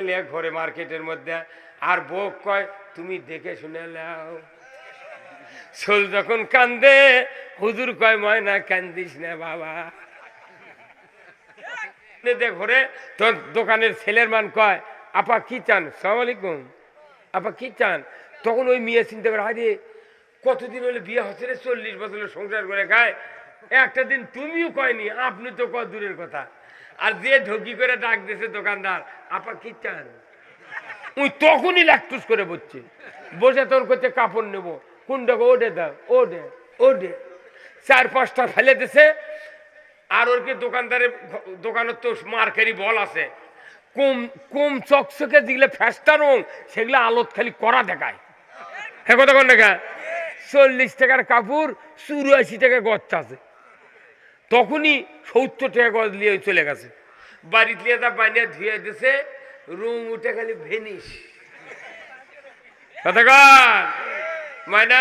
নিয়ে ঘরে মার্কেটের মধ্যে, আর বউ কয়, তুমি দেখে শুনে নাও। সোল যখন কান্দে, হুজুর কয়, ময়না, কান্দিস না বাবা। ঘরে, তোর দোকানের ছেলের মান কয়, আপা, কি চান? সালাম আপা, কি চান? তখন ওই মেয়ে চিন্তা করে আরে কতদিন হলে বিয়ে হচ্ছে রে? চল্লিশ বছরের সংসার করে খায়। একটা দিন তুমিও কয়নি, আপনি তো কয় দূরের কথা। আর যে ঢকি করে ডাক দিয়েছে দোকানদার, আপা, কি চান? ওই তখনই ল্যাকটুস করে বসছে। বসে তোর করছে কাপড় নেব। কোনটাকে ওডে দাও ওডে ওডে চার, পাঁচটা ফেলে দিছে। আর ওর কি দোকানদারের দোকানের তো মার্কারি বল আছে। কম কম চকচকে যেগুলো ফ্যাস্টা রং, সেগুলো আলোত খালি করা দেখায়। হ্যাঁ কত কোন দেখা চল্লিশ টাকার কাপড়, চুরাশি টাকা গচ্ছা আছে। তখনই সত্তর টাকা গজ নিয়ে চলে গেছে। বাড়িতে তা বানিয়ে ধুয়ে দিছে, রুম উঠে খালি ভেনিস। মায়না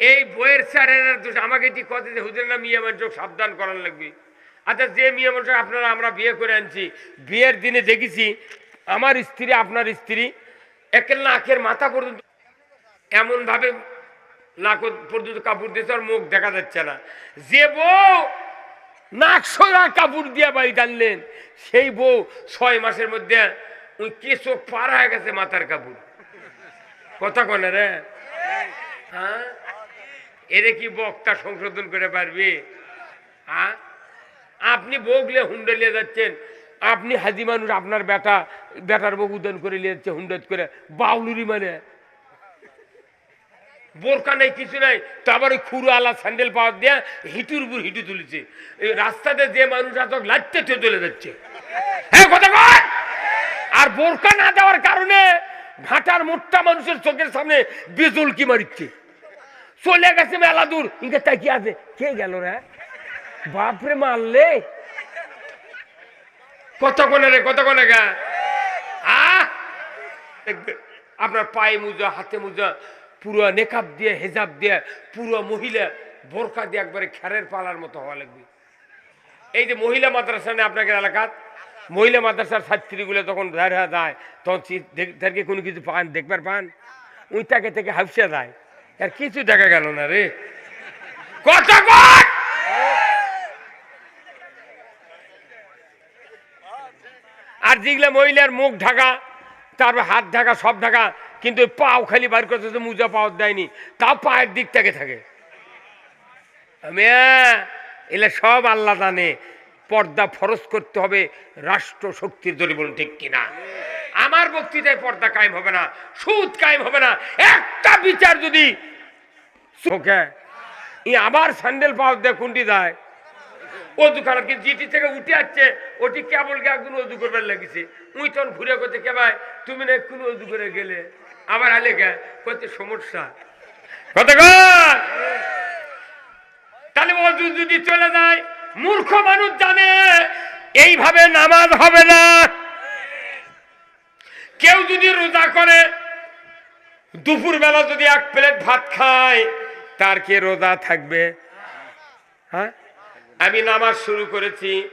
এই বইয়ের স্যারের আমাকে ঠিক কথা যে হুজুর না মিয়া মানুষ সাবধান করার লাগবে। আচ্ছা যে মিয়া মানুষ আপনারা, আমরা বিয়ে করে আনছি। বিয়ের দিনে দেখেছি, আমার স্ত্রী, আপনার স্ত্রী একের নাকের মাথা পর্যন্ত এমন ভাবে নাক পর্যন্ত কাপড় দিয়েছে, আর মুখ দেখা যাচ্ছে না। যে বউ নাক সোজা কাপড় দিয়ে বাড়ি টানলেন, সেই বউ ছয় মাসের মধ্যে ওই কেঁচো পার হয়ে গেছে মাথার কাপড়। কথা কনে রে? হ্যাঁ? এরে কি বক্তা সংশোধন করে পারবে? হ্যাঁ? আপনি বগলে হুন্ডে নিয়ে যাচ্ছেন, আপনি হাজি মানুষ, আপনার বেটা, বেটার বউ উদান করে নিয়ে যাচ্ছে হুন্ডত করে, বাউলুরি মানে। বোরকা নেই, কিছু নাই। তো আবার ওই খুরু আলা স্যান্ডেল পাওয়ার দিয়ে হিটুর উপর হিটু তুলেছে। এই রাস্তাতে যে মানুষ এত লাইতে তো চলে যাচ্ছে হ্যাঁ কথা কয়? আর বোরকা না দেওয়ার কারণে ঘাটার মোট্টা মানুষের চোখের সামনে বেজল কি মারিচ্ছে। চলে গেছে মেলা দূর। ইনকে তাই কি আছে? কে গেল রে? বাপরে মারলে। কত কোনে রে কত কোনে গা আপনার পায়ে মুজা, হাতে মুজা পুরো নেকাব দিয়ে, হেজাব দিয়ে, পুরো মহিলা বোরকা দিয়ে একবারে খ্যারের পালার মতো হওয়া লাগবে। এই যে মহিলা মাদ্রাসা নেই আপনাদের এলাকাত? মহিলা মাদ্রাসার ছাত্রীগুলো তখন দাঁড়া যায়, তখন কোনো কিছু পান, দেখবার পান। ওই তাকে থেকে হাফসে যায় আর কিছু দেখা গেল না রে। কত আর যেগুলা মহিলার মুখ ঢাকা তারপর হাত ঢাকা, সব ঢাকা কিন্তু ওই পাও খালি বার করতে মুজা পাও দেয়নি। তাও পায়ের দিক থেকে থাকে। মিয়া এলে সব আল্লাহ জানে, পর্দা ফরজ করতে হবে রাষ্ট্র শক্তির দরি ঠিক কিনা। আমার বক্তৃতায় পর্দা কায়েম হবে না, সুদ কায়েম হবে না। একটা বিচার যদি ওকে ই আবার স্যান্ডেল পাওয়া দেয় কোনটি দেয়। অজু খারাপ কিন্তু জিটি থেকে উঠে আসছে ওটি কেবল কে একদিন অজু করবার লাগিছে। উই ঘুরে করতে কে তুমি না এক্ষুনি অজু করে গেলে? আবার আলে গে করতে সমস্যা। কত তাহলে অজু যদি চলে যায় মূর্খ মানুষ জানে এইভাবে নামাজ হবে না। কেউ যদি রোজা করে দুপুর বেলা যদি এক প্লেট ভাত খায় তার কে রোজা থাকবে? হ্যাঁ? আমি নামাজ শুরু করেছি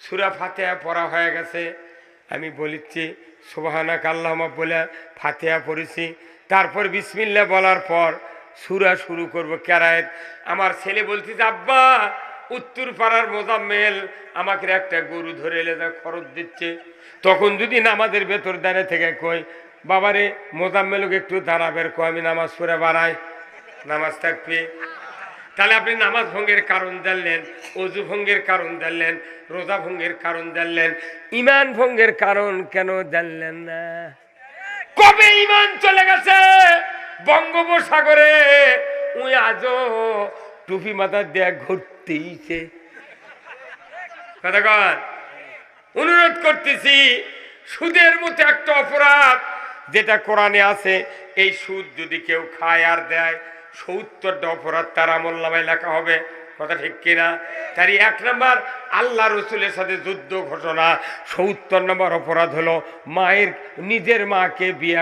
সুরা ফাতেহা পড়া হয়ে গেছে আমি বলিচ্ছি সুবাহানা কাল্লামা বলে ফাতেহা পড়েছি। তারপর বিসমিল্লা বলার পর সুরা শুরু করব ক্যারায়েত আমার ছেলে বলছে যে আব্বা উত্তর পাড়ার মোজাম্মেল আমাকে একটা গরু ধরে এলে যা খরচ দিচ্ছে। তখন যদি নামাজের ভেতর দাঁড়িয়ে থেকে কই বাবারে, মোজাম্মেলকে একটু দাঁড়াবের কো আমি নামাজ পড়ে বাড়াই। নামাজ থাকবে? তাহলে আপনি নামাজ ভঙ্গের কারণ জানলেন অজু ভঙ্গের কারণ জানলেন, রোজা ভঙ্গের কারণ জানলেন ইমান ভঙ্গের কারণ কেন জানলেন না? কবে ইমান চলে গেছে? বঙ্গোপসাগরে। উই আজও টুপি মাথা দেয়া ঘুরতেইছে। অনুরোধ করতেছি, সুদের মতো একটা অপরাধ যেটা কোরআনে আছে, এই সুদ যদি কেউ খায় আর দেয় সত্তরটা অপরাধ তার আমল নামায় লেখা হবে। কথা ঠিক কিনা? তারই এক নম্বর, আল্লাহ রসুলের সাথে যুদ্ধ ঘটনা। সত্তর নম্বর অপরাধ হলো মায়ের, নিজের মাকে বিয়ে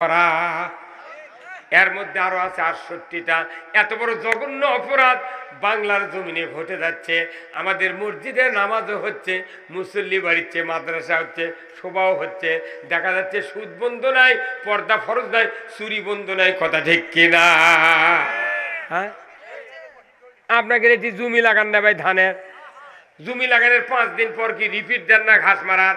করা। এর মধ্যে আরও আছে আটষট্টিটা। এত বড় জঘন্য অপরাধ বাংলার জমিনে ঘটে যাচ্ছে। আমাদের মসজিদে নামাজও হচ্ছে, মুসল্লি বাড়িচ্ছে মাদ্রাসা হচ্ছে শোভাও হচ্ছে। দেখা যাচ্ছে সুদ বন্ধ নাই, পর্দা ফরজ নাই, চুরি বন্ধ নাই, কথা ঠিক কিনা? হ্যাঁ? আপনাকে এটি জমি লাগান না ভাই ধানের। জমি লাগানোর পাঁচ দিন পর কি রিপিট দেন না ঘাস মারার?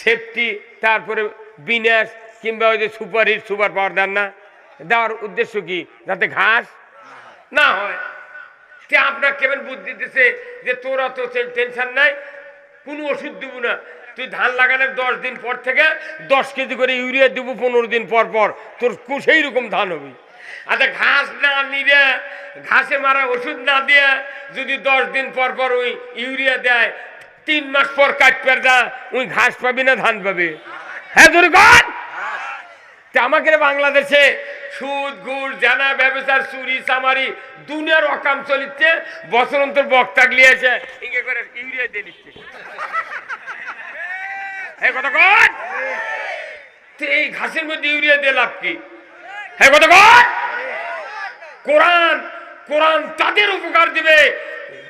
সেফটি তারপরে বিনাশ কিংবা ওই যে সুপারির সুপার পাওয়ার দেন না। দেওয়ার উদ্দেশ্য কি? যাতে ঘাস না হয়। তে আপনার কেমন বুদ্ধি দিতেছে যে তোরা তো টেনশন নাই, কোনো ওষুধ দিব না। তুই ধান লাগানোর দশ দিন পর থেকে দশ কেজি করে ইউরিয়া দিব পনেরো দিন পর পর। তোর সেই রকম ধান হবে। আচ্ছা ঘাস না নিলে, ঘাসে মারা ওষুধ না দিয়ে যদি দশ দিন পর পর ওই ইউরিয়া দেয়, তিন মাস পর কাটপের যা ওই ঘাস পাবি না, ধান পাবি। হ্যাঁ ধরে আমাকে বাংলাদেশে সুদ গুড় জানা, ব্যবসার চুরি, চামারি, দুনিয়ার অকাম চলিচ্ছে বছর অন্তর বক্তা গলিয়েছে ইঙ্গে করে ইউরিয়া দিয়ে নিচ্ছে হ্যাঁ এই ঘাসের মধ্যে ইউরিয়া দিয়ে লাভ কি? হ্যাঁ কথা কর। কোরআন কোরআন তাদের উপকার দিবে।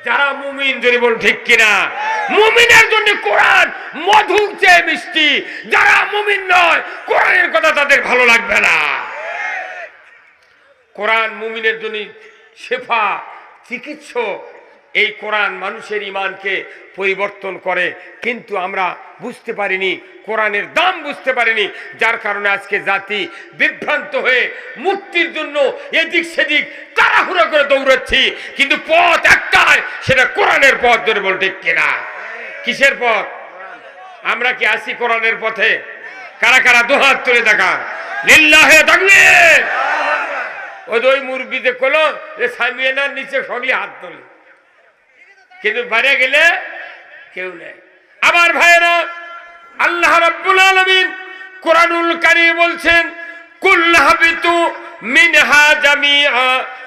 যারা মুমিন, যদি বল ঠিক কিনা? মুমিনের জন্য কোরআন মধু চেয়ে মিষ্টি। যারা মুমিন নয়, কোরআনের কথা তাদের ভালো লাগবে না। কোরআন মুমিনের জন্য শেফা, চিকিৎসক। এই কোরআন মানুষের ইমানকে পরিবর্তন করে। কিন্তু আমরা বুঝতে পারিনি, কোরআনের দাম বুঝতে পারিনি, যার কারণে আজকে জাতি বিভ্রান্ত হয়ে মুক্তির জন্য এদিক সেদিক তাড়াহুড়ো করে দৌড়াচ্ছি, কিন্তু পথ একটাই, সেটা কোরআনের পথ ধরে বলতে কিনা? কিসের পথ? আমরা কি আসি কোরআনের পথে? কারা কারা দুহাত তুলে দেখা লিল্লাহে নিচে হাত কিন্তু বাইরে গেলে কেউ নেই। ভাইয়েরা, আল্লাহ কোরআনুল কারীম বলছেন, কুল হাবিতু মিনহা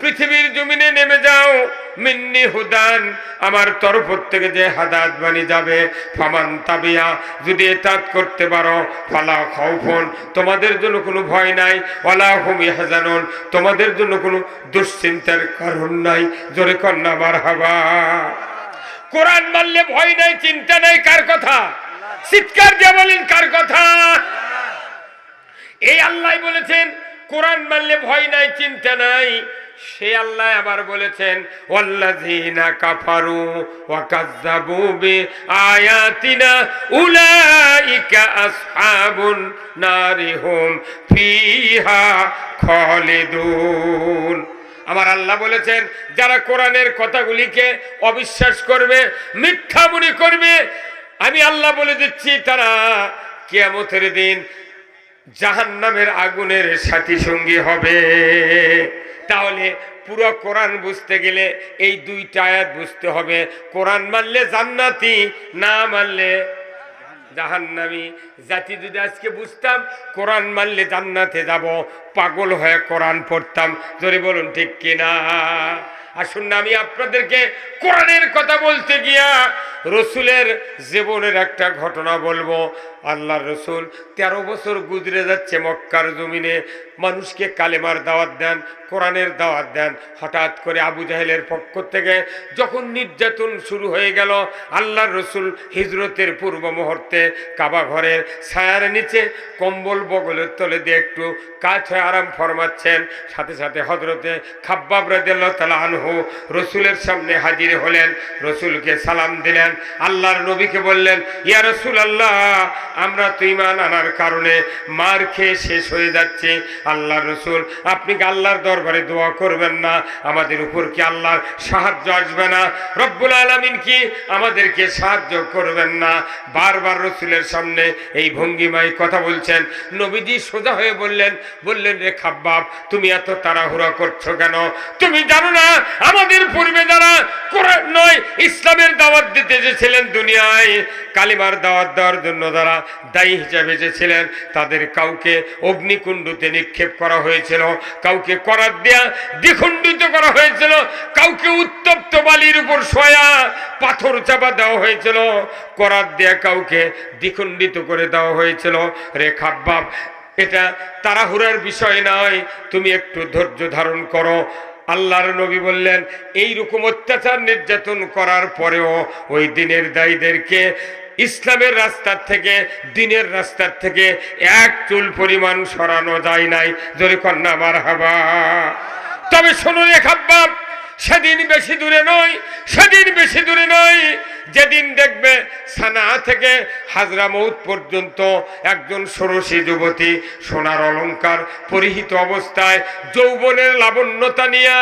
পৃথিবীর জমিনে নেমে যাও। মিন্নি হুদান, আমার তরফ থেকে যে হাদাত বানি যাবে, ফামান তাবিয়া, যদি এতাত করতে পারো, ফালা খাউফুন, তোমাদের জন্য কোনো ভয় নাই, ওয়ালা হুম ইহজানুন, তোমাদের জন্য কোনো দুশ্চিন্তার কারণ নাই। জোরে কন্যা বার হাবা কোরআন মানলে ভয় নাই, চিন্তা নাই, কার কথা? চিৎকার দিয়ে বলেন, কার কথা? এই আল্লাহ বলেছেন, কোরআন মানলে ভয় নাই, চিন্তা নাই। সে আল্লাহ আবার বলেছেন, ওয়াল্লাযীনা কাফারু ওয়া কাযযাবু বি আয়াতিনা উলাইকা আসহাবুন নারি হুম ফিহা খালিদুন। আমার আল্লাহ বলেছেন, যারা কোরআনের কথাগুলিকে অবিশ্বাস করবে, মিথ্যা মনে করবে, আমি আল্লাহ বলে দিচ্ছি, তারা কিয়ামতের দিন জাহান্নামের আগুনের সাথী সঙ্গী হবে। তাহলে পুরো কোরআন বুঝতে গেলে এই দুইটা আয়াত বুঝতে হবে। কোরআন মানলে জান্নাতি, না মানলে জাহান্নামি। জাতি যদি আজকে বুঝতাম, কোরআন মানলে জান্নাতে যাব, পাগল হয়ে কোরআন পড়তাম। জোরে বলুন, ঠিক কিনা? আসুন না, আমি আপনাদেরকে কোরআনের কথা বলতে গিয়া রসুলের জীবনের একটা ঘটনা বলব। আল্লাহর রসুল তেরো বছর গুজরে যাচ্ছে মক্কার জমিনে। মানুষকে কালেমার দাওয়াত দেন, কোরআনের দাওয়াত দেন। হঠাৎ করে আবু জাহেলের পক্ষ থেকে যখন নির্যাতন শুরু হয়ে গেল, আল্লাহর রসুল হিজরতের পূর্ব মুহূর্তে কাবা ঘরের ছায়ার নিচে কম্বল বগলের তলে দিয়ে একটু কাজ হয়ে আরাম ফরমাচ্ছেন। সাথে সাথে হজরতে খাব্বাব রাদিয়াল্লাহু তাআলা আনহু রসুলের সামনে হাজির হলেন। রসুলকে সালাম দিলেন। আল্লাহর নবীকে বললেন, ইয়া রসুল আল্লাহ আমরা তো ইমান আনার কারণে মার খেয়ে শেষ হয়ে যাচ্ছে। আল্লাহ রসুল, আপনি কি আল্লাহর দরবারে দোয়া করবেন না? আমাদের উপর কি আল্লাহর সাহায্য আসবে না? রব্বুল আলমিন কি আমাদেরকে সাহায্য করবেন না? বারবার রসুলের সামনে এই ভঙ্গিমায় কথা বলছেন। নবীজি সোজা হয়ে বললেন বললেন, রে খাব্বাব, তুমি এত তাড়াহুড়া করছ কেন? তুমি জানো না, আমাদের পূর্বে যারা নয়, ইসলামের দাওয়াত দিতে এসেছিলেন দুনিয়ায়, কালিমার দাওয়াত দেওয়ার জন্য যারা দায়ী হিসাবে এসেছিলেন তাদের কাউকে অগ্নিকুণ্ডতে নিক্ষেপ করা হয়েছিল, কাউকে করার দেয়া দ্বিখণ্ডিত করা হয়েছিল, কাউকে উত্তপ্ত বালির উপর শোয়া পাথর চাপা দেওয়া হয়েছিল করার দেয়া কাউকে দ্বিখণ্ডিত করে দেওয়া হয়েছিল। রে খাব্বাব, এটা তাড়াহুড়ার বিষয় নয়, তুমি একটু ধৈর্য ধারণ করো। আল্লাহর নবী বললেন এই রকম অত্যাচার নির্যাতন করার পরেও ওই দিনের দায়ীদেরকে ইসলামের রাস্তার থেকে, দিনের রাস্তার থেকে এক চুল পরিমাণ সরানো যায় নাই। যদি কন্যা আমার হাবা তবে শুনুন খাব্বাব সেদিন বেশি দূরে নয়, সেদিন বেশি দূরে নয়। যেদিন দেখবে সানা থেকে হাজরা মৌত পর্যন্ত একজন ষোড়শী যুবতী সোনার অলংকার, পরিহিত অবস্থায় যৌবনের লাবণ্যতা নিয়ে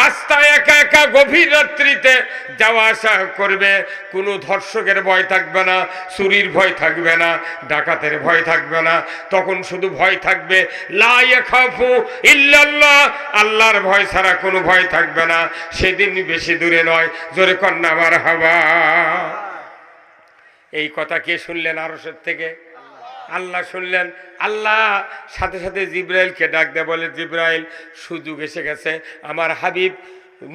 রাস্তায় একা একা গভীর রাত্রিতে যাওয়া আসা করবে, কোনো ধর্ষকের ভয় থাকবে না, চুরির ভয় থাকবে না, ডাকাতের ভয় থাকবে না, তখন শুধু ভয় থাকবে লাই খাফু ইল্লাল্লাহ, আল্লাহর ভয় ছাড়া কোনো ভয় থাকবে না, সেদিন বেশি দূরে নয়, জোরে কন্যা আমার হাওয়া এই কথা কে শুনলেন আরসের থেকে? আল্লাহ শুনলেন, আল্লাহ সাথে সাথে জিব্রাইলকে ডাক দেয় বলে, জিব্রাইল, সুযোগ এসে গেছে। আমার হাবিব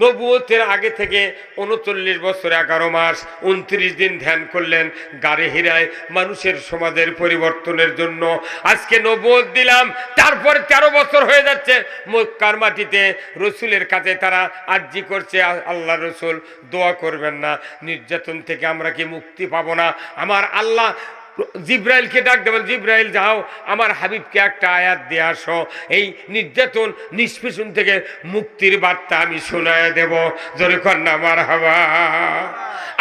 নবুয়তের আগে থেকে উনচল্লিশ বছর, এগারো মাস, উনত্রিশ দিন ধ্যান করলেন গাড়ি হিরায় মানুষের সমাজের পরিবর্তনের জন্য। আজকে নবুয়ত দিলাম, তারপর তেরো বছর হয়ে যাচ্ছে। মক্কার মাটিতে রসুলের কাছে তারা আর্জি করছে আল্লাহ রসুল দোয়া করবেন না। নির্যাতন থেকে আমরা কি মুক্তি পাবো না? আমার আল্লাহ জিব্রাইলকে ডাক দেবেন, জিব্রাইল, যাও, আমার হাবিবকে একটা আয়াত দিয়ে আসো। এই নির্যাতন, নিষ্পেষণ থেকে মুক্তির বার্তা আমি শোনায় দেব। জোরে কন্যা আমার হাওয়া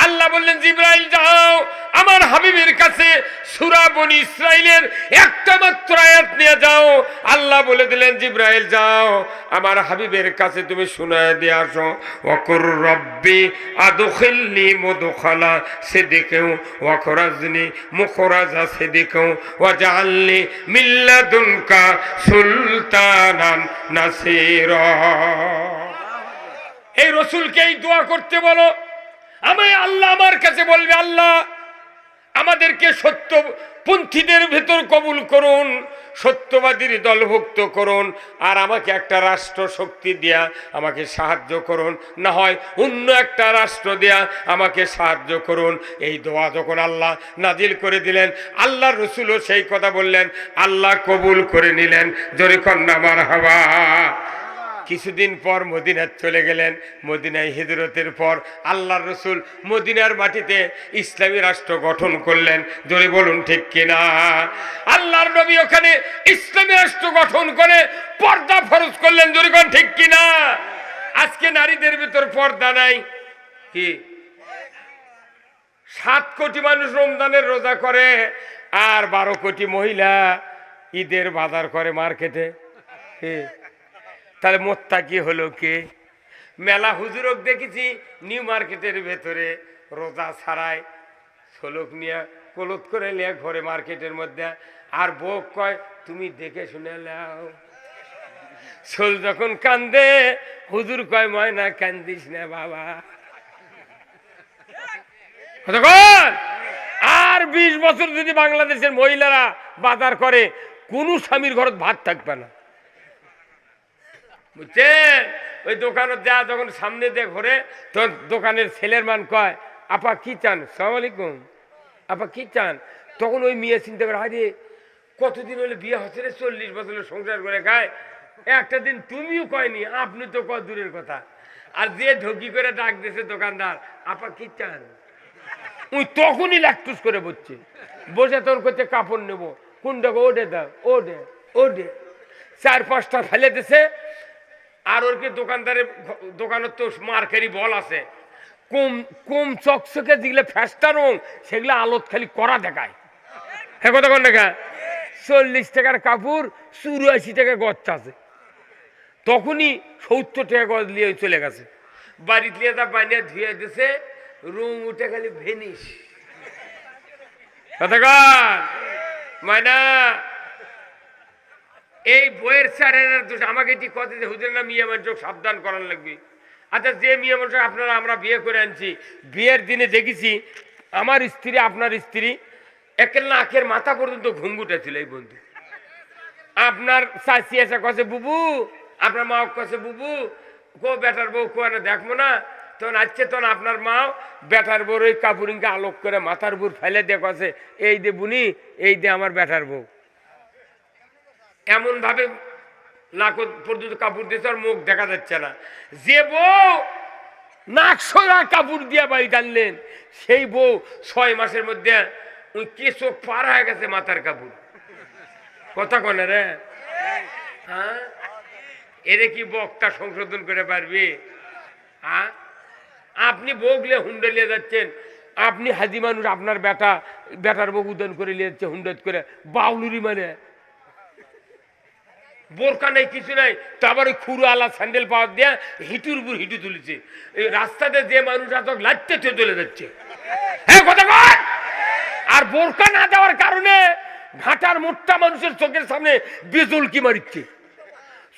আল্লাহ বললেন, জিব্রাইল, যাও, আমার হাবিবের কাছে সুরা বনি ইসরাইলের একটা মাত্র আয়াত নিয়ে যাও। আল্লাহ বলে দিলেন, জিব্রাইল, যাও, আমার হাবিবের কাছে তুমি শোনায় দিয়ে আসো। ওকর রব্বি আদখিলনি মুদখালা, সিদিকেও সিদিকেও ওয়াজআলনি মিল্লাদুনকা সুলতানান এই দোয়া করতে বলো। আমি আল্লাহ আমার কাছে বলবে, আল্লাহ, আমাদেরকে সত্য পন্থীদের ভেতর কবুল করুন। সত্যবাদীর দলভুক্ত করুন আর আমাকে একটা রাষ্ট্র শক্তি দেয়া আমাকে সাহায্য করুন। না হয় অন্য একটা রাষ্ট্র দেয়া আমাকে সাহায্য করুন। এই দোয়া যখন আল্লাহ নাজিল করে দিলেন আল্লাহ রসুলও সেই কথা বললেন, আল্লাহ কবুল করে নিলেন। জোরে মার হাওয়া কিছুদিন পর মদিনার চলে গেলেন। মদিনায় হিজরতের পর আল্লাহর রসুল মদিনার মাটিতে ইসলামী রাষ্ট্র গঠন করলেন। জোরে বলুন ঠিক কিনা? আল্লাহর নবী ওখানে ইসলামী রাষ্ট্র গঠন করে পর্দা ফরজ করলেন। জোরে কোন ঠিক কিনা? আজকে নারীদের ভিতর পর্দা নাই। কি? সাত কোটি মানুষ রমজানের রোজা করে আর বারো কোটি মহিলা ঈদের বাজার করে মার্কেটে? তাহলে মোত্তা কি হলো কে? মেলা হুজুরক দেখেছি নিউ মার্কেটের ভেতরে রোজা ছাড়ায় ছোলক নিয়ে, কলত করে নিয়ে ঘরে মার্কেটের মধ্যে, আর বোক কয়, তুমি দেখে শুনে নাও। ছোল যখন কান্দে, হুজুর কয়, ময়না, কান্দিস না বাবা? আর বিশ বছর যদি বাংলাদেশের মহিলারা বাজার করে, কোনো স্বামীর ঘরত ভাত থাকবে না। বুঝছেন? ওই দোকানত যা যখন সামনে দিয়ে ঘরে তো দোকানের ছেলের মান কয়, আপা, কি চান? সালাম আলাইকুম। আপা, কি চান? তখন ওই মেয়ে চিন্তা করে, আরে, কতদিন হলে বিয়ে হচ্ছে রে? চল্লিশ বছরের সংসার করে খায়। একটা দিন তুমিও কয়নি, আপনি তো কত দূরের কথা। আর যে ঢকি করে ডাক দিয়েছে দোকানদার, আপা, কি চান? ওই তখনই ল্যাকটুস করে বসছে। বসে তোর করছে কাপড় নেব। কোনটা ওডে দাও, ওডে ওডে। চার পাঁচটা ফেলে দিছে। আর ওর কি দোকানদারের দোকানের তো মার্কারি বল আছে। কম কম চকচকে যেগুলো ফ্যাস্টা রং, সেগুলো আলোত খালি করা দেখায়। হ্যাঁ কথা কোন দেখা চল্লিশ টাকার কাপড়, চুরাশি টাকা গচ্ছ আছে। তখনই সত্তর টাকা গজ নিয়ে চলে গেছে। বাড়িতে নিয়ে তা বানিয়ে ধুয়ে দিছে, রুম উঠে খালি ভেনিস। কতক্ষণ মায়না এই বইয়ের স্যারের দোষ আমাকে ঠিক কথা যে হুজুর না, মিয়া মানুষ সাবধান করার লাগবে। আচ্ছা যে মিয়া মানুষ আপনারা, আমরা বিয়ে করে আনছি, বিয়ের দিনে দেখেছি, আমার স্ত্রী, আপনার স্ত্রী একের আখের মাথা পর্যন্ত ঘুঙ্গুটা ছিল এই বন্ধু। আপনার চাষি এসে কছে বুবু, আপনার মা কছে বুবু, কো বেটার বউ কোয়ানে দেখব না, তখন আজকে তখন আপনার মাও বেটার বউর ওই কাপুরিংকে আলোক করে মাথার উপর ফেলে দিয়ে কছে এই দে বুনি, এই দে আমার বেটার বউ। এমন ভাবে নাক পর্যন্ত কাপড় দিয়েছে আর মুখ দেখা যাচ্ছে না। যে বউ নাক সোজা কাপড় দিয়ে বাড়ি টানলেন, সেই বউ ছয় মাসের মধ্যে ওই কে চোখ পার হয়ে গেছে মাথার কাপড়। কথা কনে রে? হ্যাঁ? এরে কি বক্তা সংশোধন করে পারবি? হ্যাঁ? আপনি বগলে হুন্ডে নিয়ে যাচ্ছেন, আপনি হাজি মানুষ, আপনার বেটা, বেটার বউ উদান করে নিয়ে যাচ্ছে হুন্ডত করে, বাউলুরি মানে। বোরকা নেই, কিছু নাই। তারপর খুরু আলা স্যান্ডেল পাওয়ার দিয়া হিটুর উপর হিটু তুলেছে। এই রাস্তাতে যে মানুষ এত লাইতে চলে যাচ্ছে হ্যাঁ কথা কর আর বোরকা না দেওয়ার কারণে ঘাটার মোট্টা মানুষের চোখের সামনে বেজল কি মারিচ্ছে।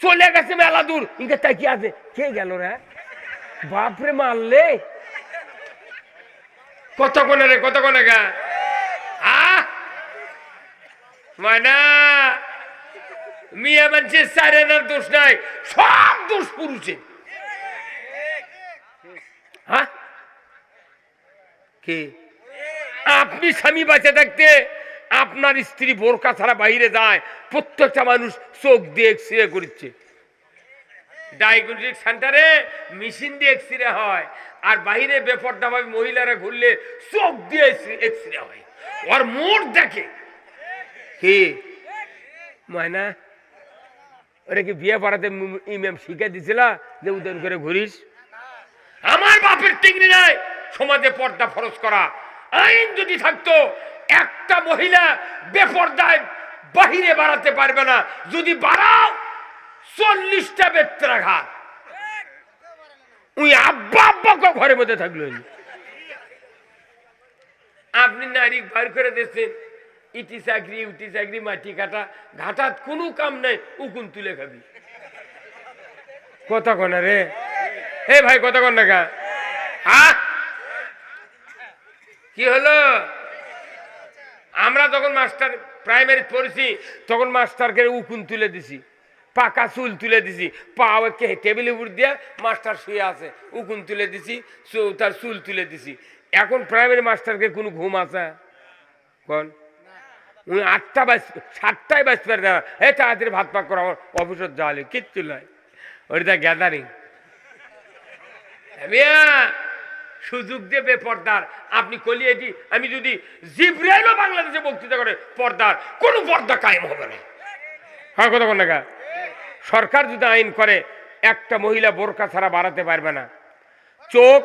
চলে গেছে মেলা দূর। ইনকে কি আছে? কে গেল রে? বাপরে, মারলে? কত কোনে রে, কত কোনে গা? আহ! ময়না! মিয়া মানুষের সারেনার দোষ নাই। সব দোষ পুরুষের। হ্যাঁ? কি? আপনি স্বামী বাঁচে থাকতে আপনার স্ত্রী বোরকা ছাড়া বাইরে যায়, প্রত্যেকটা মানুষ চোখ দিয়ে এক্স রে করছে ডায়াগনস্টিক সেন্টারে মেশিন দিয়ে এক্স রে হয়, আর বাইরে বেপরদাভাবে মহিলারা ঘুরলে চোখ দিয়ে এক্স রে হয়। ওর মোট দেখে। কি? ময়না? ওরা কি বিয়ে পড়াতে ইমাম শিখে দিছিল যে উদয়ন করে ঘুরিস? আমার বাপের টিংরি নাই, সমাজে পর্দা ফরজ করা। আইন যদি থাকতো, একটা মহিলা বেপর্দায় বাহিরে বাড়াতে পারবে না। যদি বাড়াও, চল্লিশটা বেত্রাঘাত। উই আব্বা আব্বা ঘরের মধ্যে থাকল আপনি নারী বার করে দিচ্ছেন। ইটি চাকরি উটি চাকরি মাটি কাটা, ঘাটাত কোনো কাম নাই, উকুন তুলে খাবি। কথা কনা রে? হে ভাই, কথা কন না? কি? হলো? আমরা যখন মাস্টার প্রাইমারি পড়েছি, তখন মাস্টারকে উকুন তুলে দিছি, পাকা চুল তুলে দিছি, পা টেবিল উপর দিয়ে মাস্টার শুয়ে আছে, উকুন তুলে দিছি তার চুল তুলে দিছি। এখন প্রাইমারি মাস্টারকে কোনো ঘুম আছে? কোন। উনি আটটা বাজ সাতটায় বাজ পারে দেওয়া হে তাড়াতাড়ি ভাত পাক করো, আমার অফিসত যাওয়ালে কিচ্ছু নয় ওইটা গ্যাদারিং সুযোগ দেবে পর্দার। আপনি কলিয়ে দি আমি যদি জিব্রাইলও বাংলাদেশে বক্তৃতা করে, পর্দার কোনো পর্দা কায়েম হবে না। হ্যাঁ কথা কোন দেখা সরকার যদি আইন করে, একটা মহিলা বোরকা ছাড়া বাড়াতে পারবে না। চোখ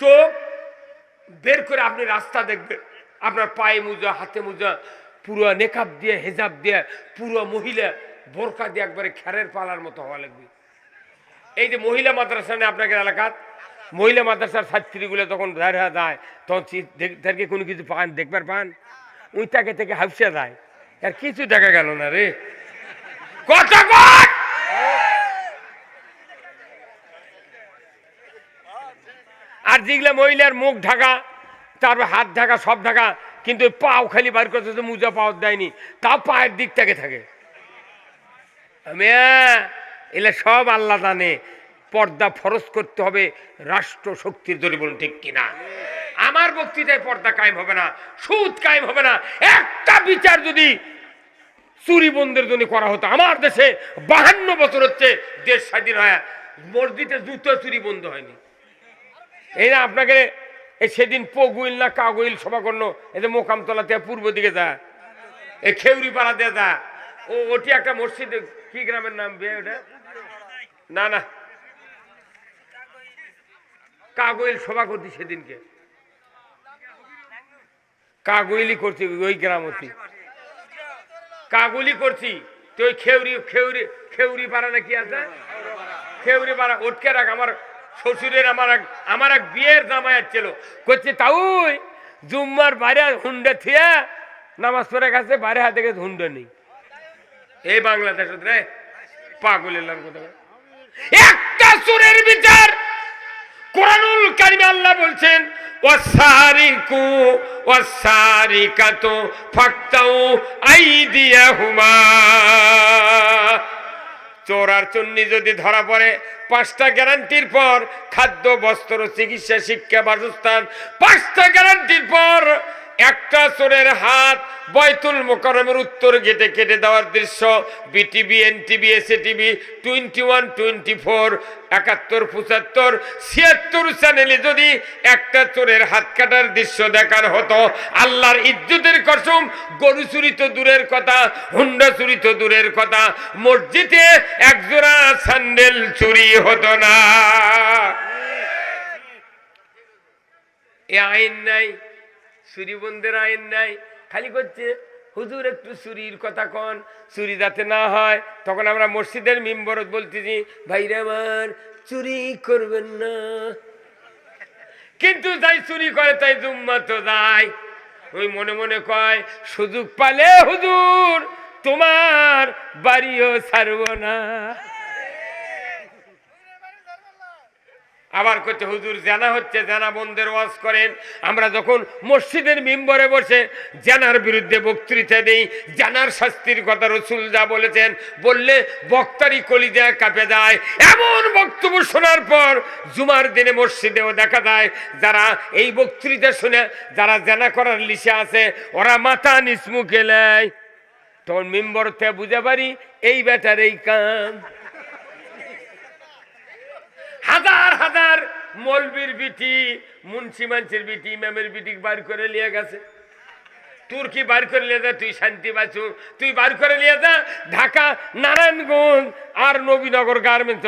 চোখ বের করে আপনি রাস্তা দেখবেন। আপনার পায়ে মুজা, হাতে মুজা, পুরো নেকাব দিয়ে, হেজাব দিয়ে, পুরো মহিলা বোরকা দিয়ে একবারে খ্যারের পালার মতো হওয়া লাগবে। এই যে মহিলা মাদ্রাসা নেই আপনাকে এলাকাত মহিলা মাদ্রাসার ছাত্রীগুলো তখন দাঁড়া যায়, তখন তাদেরকে কোনো কিছু পান, দেখবার পান উই তাকে থেকে হাফসে যায় আর কিছু দেখা গেল না রে। কত আর যেগুলা মহিলার মুখ ঢাকা তারপর হাত ঢাকা, সব ঢাকা, কিন্তু ওই পাও খালি বার করতে মুজা পাওয়া দেয়নি। তাও পায়ের দিক থেকে থাকে। মেয়া এলে সব আল্লাহ জানে, পর্দা ফরজ করতে হবে রাষ্ট্র শক্তির দরি বলুন ঠিক কিনা। আমার বক্তৃতায় পর্দা কায়েম হবে না, সুদ কায়েম হবে না। একটা বিচার যদি চুরি বন্ধের জন্য করা হতো, আমার দেশে বাহান্ন বছর হচ্ছে দেশ স্বাধীন হয়, মসজিদে জুতো চুরি বন্ধ হয়নি। এই না, আপনাকে এই সেদিন পগুইল না কাগুইল সভা করল এই যে মোকামতলা থেকে পূর্ব দিকে যা এই খেউরি পাড়া দিয়ে যা। ও, ওটি একটা মসজিদ, কি গ্রামের নাম বে ওটা? না না। কাগুইল সভা করছি সেদিনকে। কাগুইলি করছি, ওই গ্রাম অতি। কাগুলি করছি তো ওই খেউরি খেউরি খেউরি পাড়া না কি আছে? খেউরি পাড়া উঠকে রাখ, আমার শ্বশুরের আমার এক আমার এক বিয়ের জামাই ছিল করছে তাউই, জুম্মার বাইরে হুন্ডে থিয়া নামাজ পড়ে গেছে, বাইরে হাতে গেছে হুন্ডে নেই। এই বাংলাদেশ রে পাগল এলার কথা একটা সুরের বিচার। কোরআনুল কারিমে আল্লাহ বলছেন, ওয়াসারিকু, ওয়াসারিকাতু ফাক্তাউ আইদিয়াহুমা। চোর আর চুন্নি যদি ধরা পড়ে, পাঁচটা গ্যারান্টির পর খাদ্য, বস্ত্র, চিকিৎসা, শিক্ষা, বাসস্থান, পাঁচটা গ্যারান্টির পর একটা চোরের হাত বয়তুল মোকরমের উত্তর গেটে কেটে দেওয়ার দৃশ্য BTV NTV SA TV twenty one twenty four একাত্তর, পঁচাত্তর, ছিয়াত্তর চ্যানেলে যদি একটা চোরের হাত কাটার দৃশ্য দেখার হতো, আল্লাহর ইজ্জতের কসম, গরু চুরি তো দূরের কথা, হুন্ডা চুরি তো দূরের কথা, মসজিদে একজোড়া স্যান্ডেল চুরি হতো না। এ আইন নাই চুরি বন্ধের আইন নাই। খালি করছে, হুজুর একটু চুরির কথা কন, চুরি যাতে না হয়। তখন আমরা মসজিদের মিম্বরত বলতেছি, ভাইরা আমার, চুরি করবেন না। কিন্তু যাই চুরি করে, তাই জুম্মা তো যায়। ওই মনে মনে কয়, সুযোগ পালে হুজুর, তোমার বাড়িও ছাড়ব না। আবার করতে হুজুর, জানা হচ্ছে, জানা বন্ধের ওয়াজ করেন। আমরা যখন মসজিদের মিম্বরে বসে জানার বিরুদ্ধে বক্তৃতা দেই, জানার শাস্তির কথা রসুল যা বলেছেন, বললে বক্তারি কলিজা কাঁপে যায়। এমন বক্তব্য শোনার পর জুমার দিনে মসজিদেও দেখা যায়, যারা এই বক্তৃতা শুনে, যারা জানা করার লিসে আছে, ওরা মাথা নিসমুখে নেয়। তখন মিম্বর থেকে বুঝে পারি এই বেটার এই কাম। হাজার হাজার মলবির বিটি, মুন্সি মানসির বিটি, ইমামের বিটি বার করে নিয়ে গেছে। তোর কি বার করে নিয়ে যা, তুই শান্তি বাঁচু। তুই বার করে নিয়ে যা, ঢাকা, নারায়ণগঞ্জ আর নবীনগর গার্মেন্টস